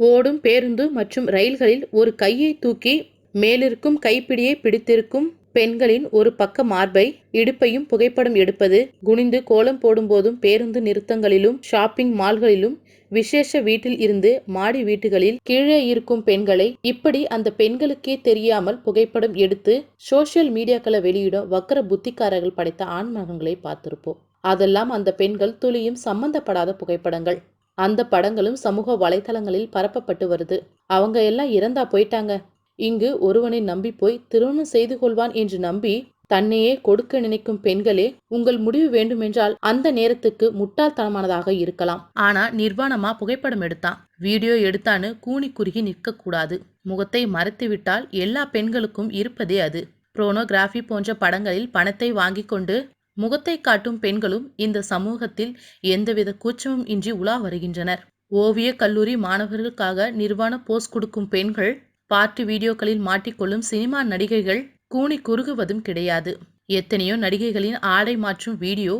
ஓடும் பேருந்து மற்றும் ரயில்களில் ஒரு கையை தூக்கி மேலிருக்கும் கைப்பிடியை பிடித்திருக்கும் பெண்களின் ஒரு பக்க மார்பை இடுப்பையும் புகைப்படம் எடுப்பது குனிந்து கோலம் போடும்போதும் பேருந்து நிறுத்தங்களிலும் ஷாப்பிங் மால்களிலும் விசேஷ வீட்டில் இருந்து மாடி வீட்டுகளில் கீழே இருக்கும் பெண்களை இப்படி அந்த பெண்களுக்கே தெரியாமல் புகைப்படம் எடுத்து சோஷியல் மீடியாக்களை வெளியிட வக்கர புத்திக்காரர்கள் படைத்த ஆண்மகங்களை பார்த்திருப்போம். அதெல்லாம் அந்த பெண்கள் துளியும் சம்பந்தப்படாத புகைப்படங்கள். அந்த படங்களும் சமூக வலைதளங்களில் பரப்பப்பட்டு வருது. அவங்க எல்லாம் இறந்தா போயிட்டாங்க. இங்கு ஒருவனை நம்பி போய் திருமணம் செய்து கொள்வான் என்று நம்பி தன்னையே கொடுக்க நினைக்கும் பெண்களே உங்கள் முடிவு வேண்டுமென்றால் அந்த நேரத்துக்கு முட்டாள்தனமானதாக இருக்கலாம். ஆனா நிர்வாணமா புகைப்படம் எடுத்தான். வீடியோ எடுத்தான்னு கூனி குறுகி நிற்க கூடாது முகத்தை மறைத்துவிட்டால் எல்லா பெண்களுக்கும் இருப்பதே அது. புரோனோகிராஃபி போன்ற படங்களில் பணத்தை வாங்கி கொண்டு முகத்தை காட்டும் பெண்களும் இந்த சமூகத்தில் எந்தவித கூச்சமும் இன்றி உலா வருகின்றனர். ஓவிய கல்லூரி மாணவர்களுக்காக நிர்வாண போஸ் கொடுக்கும் பெண்கள் பார்ட்டி வீடியோக்களில் மாட்டிக்கொள்ளும் சினிமா நடிகைகள் கூனி குறுகுவதும் கிடையாது. எத்தனையோ நடிகைகளின் ஆடை மாற்றும் வீடியோ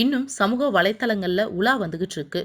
இன்னும் சமூக வலைத்தளங்களில் உலா வந்துகிட்டு இருக்கு.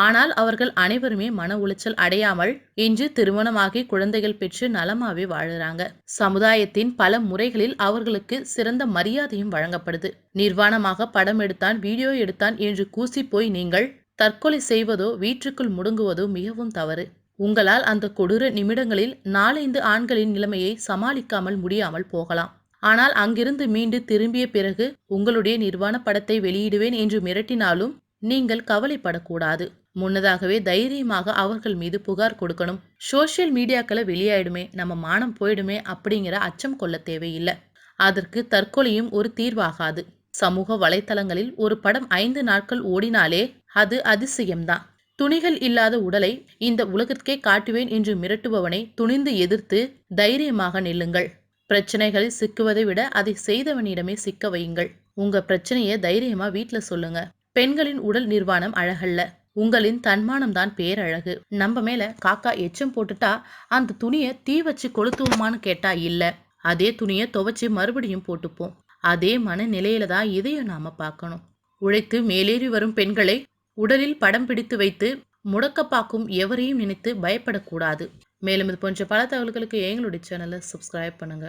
ஆனால் அவர்கள் அனைவருமே மன உளைச்சல் அடையாமல் இன்று திருமணமாகி குழந்தைகள் பெற்று நலமாவே வாழ்கிறாங்க சமுதாயத்தின் பல முறைகளில் அவர்களுக்கு சிறந்த மரியாதையும் வழங்கப்படுது. நிர்வாணமாக படம் எடுத்தான் வீடியோ எடுத்தான் என்று கூசி போய் நீங்கள் தற்கொலை செய்வதோ வீட்டுக்குள் முடுங்குவதோ மிகவும் தவறு. உங்களால் அந்த கொடூர நிமிடங்களில் நாலைந்து ஆண்களின் நிலைமையை சமாளிக்காமல் முடியாமல் போகலாம். ஆனால் அங்கிருந்து மீண்டு திரும்பிய பிறகு உங்களுடைய நிர்வாண படத்தை வெளியிடுவேன் என்று மிரட்டினாலும் நீங்கள் கவலைப்படக்கூடாது. முன்னதாகவே தைரியமாக அவர்கள் மீது புகார் கொடுக்கணும். சோஷியல் மீடியாக்களை வெளியாயிடுமே நம்ம மானம் போயிடுமே அப்படிங்கிற அச்சம் கொள்ள தேவையில்லை. அதற்கு தற்கொலையும் ஒரு தீர்வாகாது. சமூக வலைத்தளங்களில் ஒரு படம் ஐந்து நாட்கள் ஓடினாலே அது அதிசயம்தான். துணிகள் இல்லாத உடலை இந்த உலகத்துக்கே காட்டுவேன் என்று மிரட்டுபவனை துணிந்து எதிர்த்து தைரியமாக நில்லுங்கள். பிரச்சனைகளில் சிக்குவதை விட அதை செய்தவனிடமே சிக்க வையுங்கள். உங்க பிரச்சனையை தைரியமா வீட்டில் சொல்லுங்க. பெண்களின் உடல் நிர்வாணம் அழகல்ல. உங்களின் தன்மானம் தான் பேரழகு. நம்ம மேல காக்கா எச்சம் போட்டுட்டா அந்த துணியை தீ வச்சு கொளுத்துவோமான்னு கேட்டா இல்ல. அதே துணியை துவைச்சு மறுபடியும் போட்டுப்போம். அதே மனநிலையில தான் இதையும் நாம பார்க்கணும். உழைத்து மேலேறி வரும் பெண்களை உடலில் படம் பிடித்து வைத்து முடக்க பார்க்கும் எவரையும் நினைத்து பயப்படக்கூடாது. மேலும் இது போன்ற பல தகவல்களுக்கு எங்களுடைய சேனலை சப்ஸ்கிரைப் பண்ணுங்க.